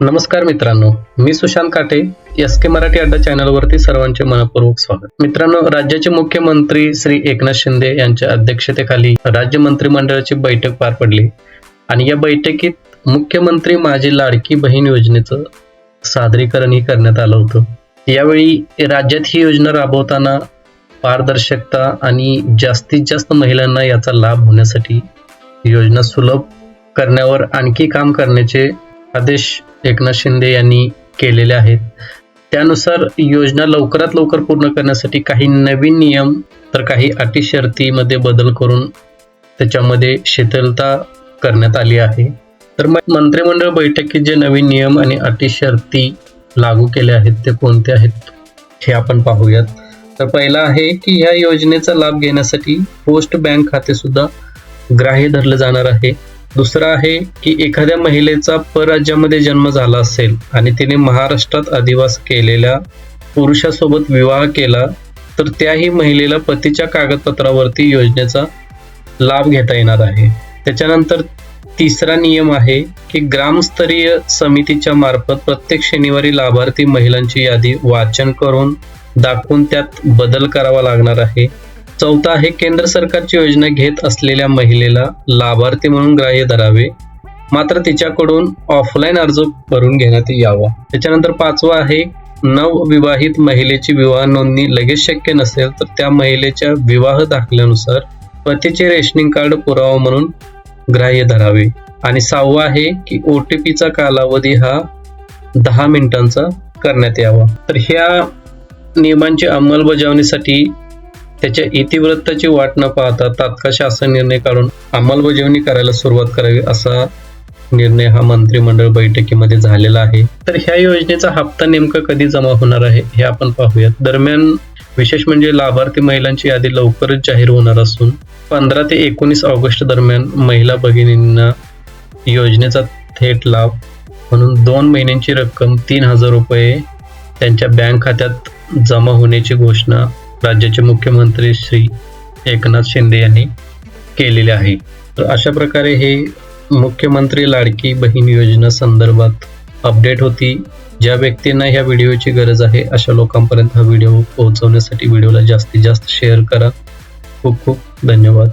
नमस्कार मित्रांनो मी सुशांत काटे एस के मराठी अड्डा चॅनलवरती सर्वांचे मनपूर्वक स्वागत. मित्रांनो राज्याचे मुख्यमंत्री श्री एकनाथ शिंदे यांच्या अध्यक्षतेखाली राज्य मंत्रिमंडळाची बैठक पार पडली. आणि या बैठकीत मुख्यमंत्री माझी लाडकी बहीण योजनेचं सादरीकरणही करण्यात आलं होतं. यावेळी राज्यात ही योजना राबवताना पारदर्शकता आणि जास्तीत जास्त महिलांना याचा लाभ होण्यासाठी योजना सुलभ करण्यावर आणखी काम करण्याचे आदेश एकनाथ शिंदे यांनी केलेल्या आहेत. त्यानुसार योजना लवकरात लवकर पूर्ण करण्यासाठी काही नवीन नियम तर काही अटी शर्तीमध्ये बदल करून त्याच्यामध्ये शिथिलता करण्यात आली आहे. तर मग मंत्रिमंडळ बैठकीत जे नवीन नियम आणि अटी शर्ती लागू केल्या आहेत ते कोणते आहेत हे आपण पाहूयात. तर पहिला आहे की ह्या योजनेचा लाभ घेण्यासाठी पोस्ट बँक खाते सुद्धा ग्राह्य धरलं जाणार आहे. दुसरं आहे की एखाद्या महिलेचा परराज्यामध्ये जन्म झाला असेल आणि तिने महाराष्ट्रात अधिवास केलेल्या पुरुषासोबत विवाह केला तर त्याही महिलेला पतीच्या कागदपत्रावरती योजनेचा लाभ घेता येणार आहे. त्याच्यानंतर तिसरा नियम आहे की ग्रामस्तरीय समितीच्या मार्फत प्रत्येक शनिवारी लाभार्थी महिलांची यादी वाचन करून दाखवून त्यात बदल करावा लागणार आहे. चौथा आहे केंद्र सरकारची योजना घेत असलेल्या महिलेला लाभार्थी म्हणून ग्राह्य धरावे. मात्र तिच्याकडून ऑफलाईन अर्ज भरून घेण्यात यावा. त्याच्यानंतर पाचवा आहे नवविवाहित महिलेची विवाह नोंदणी लगेच शक्य नसेल तर त्या महिलेच्या विवाह दाखल्यानुसार पतीचे रेशनिंग कार्ड पुरावा म्हणून ग्राह्य धरावे. आणि सहावा आहे की ओ टी पीचा कालावधी हा दहा मिनिटांचा करण्यात यावा. तर ह्या नियमांची अंमलबजावणीसाठी त्याच्या इतिवृत्ताची वाट न पाहता तात्काळ शासन निर्णय काढून अंमलबजावणी करायला सुरुवात करावी असा निर्णय हा मंत्रिमंडळ बैठकीमध्ये झालेला आहे. तर ह्या योजनेचा हप्ता नेमका कधी जमा होणार आहे हे आपण पाहूयात. दरम्यान विशेष म्हणजे लाभार्थी महिलांची यादी लवकरच जाहीर होणार असून पंधरा ते एकोणीस ऑगस्ट दरम्यान महिला भगिनींना योजनेचा थेट लाभ म्हणून दोन महिन्यांची रक्कम तीन हजार रुपये त्यांच्या बँक खात्यात जमा होण्याची घोषणा राज्याचे मुख्यमंत्री श्री एकनाथ शिंदे यांनी केलेले आहे. तर अशा प्रकारे हे मुख्यमंत्री लाडकी बहीण योजना संदर्भात अपडेट होती. ज्या व्यक्तींना ह्या व्हिडिओची गरज आहे अशा लोकांपर्यंत हा व्हिडिओ पोहोचवण्यासाठी व्हिडिओला जास्तीत जास्त शेअर करा. खूप खूप धन्यवाद.